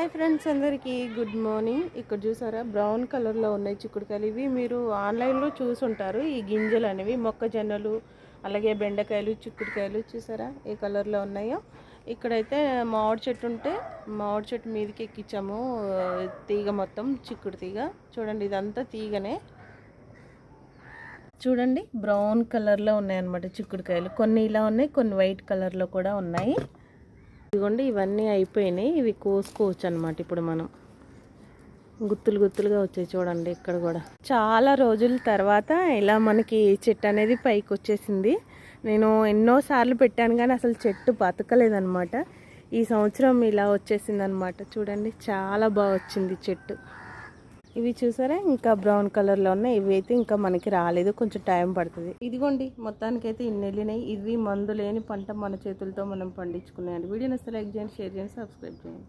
Hi friends అందరికీ. Good morning. ఇక్కడ చూసారా? బ్రౌన్ కలర్లో ఉన్నాయి చిక్కుడుకాయలు. ఇవి మీరు ఆన్లైన్లో చూసుంటారు. ఈ గింజలు అనేవి మొక్కజొన్నలు అలాగే బెండకాయలు చిక్కుడుకాయలు చూసారా? ఏ కలర్లో ఉన్నాయో. ఇక్కడైతే మామిడి చెట్టు ఉంటే మామిడి చెట్టు మీదకి ఎక్కించాము. తీగ మొత్తం చిక్కుడు తీగ. చూడండి ఇదంతా తీగనే. చూడండి బ్రౌన్ కలర్లో ఉన్నాయన్నమాట చిక్కుడుకాయలు. కొన్ని ఇలా ఉన్నాయి కొన్ని వైట్ కలర్లో కూడా ఉన్నాయి. ఇదిగోండి ఇవన్నీ అయిపోయినాయి. ఇవి కోసుకోవచ్చు అనమాట ఇప్పుడు మనం. గుత్తులు గుత్తులుగా వచ్చాయి చూడండి ఇక్కడ కూడా. చాలా రోజుల తర్వాత ఇలా మనకి చెట్టు అనేది పైకి వచ్చేసింది. నేను ఎన్నోసార్లు పెట్టాను కానీ అసలు చెట్టు బతకలేదనమాట ఈ సంవత్సరం ఇలా వచ్చేసింది అనమాట చూడండి చాలా బాగా వచ్చింది చెట్టు. ఇవి చూసారా? ఇంకా బ్రౌన్ కలర్లో ఉన్నాయి. ఇవి అయితే ఇంకా మనకి రాలేదు. కొంచెం టైం పడుతుంది. ఇదిగోండి మొత్తానికైతే ఇన్ని వెళ్ళినాయి. ఇవి మందు లేని పంట మన చేతులతో మనం పండించుకున్నాయండి. వీడియో నస్తే లైక్ చేయండి షేర్ చేయండి సబ్స్క్రైబ్ చేయండి.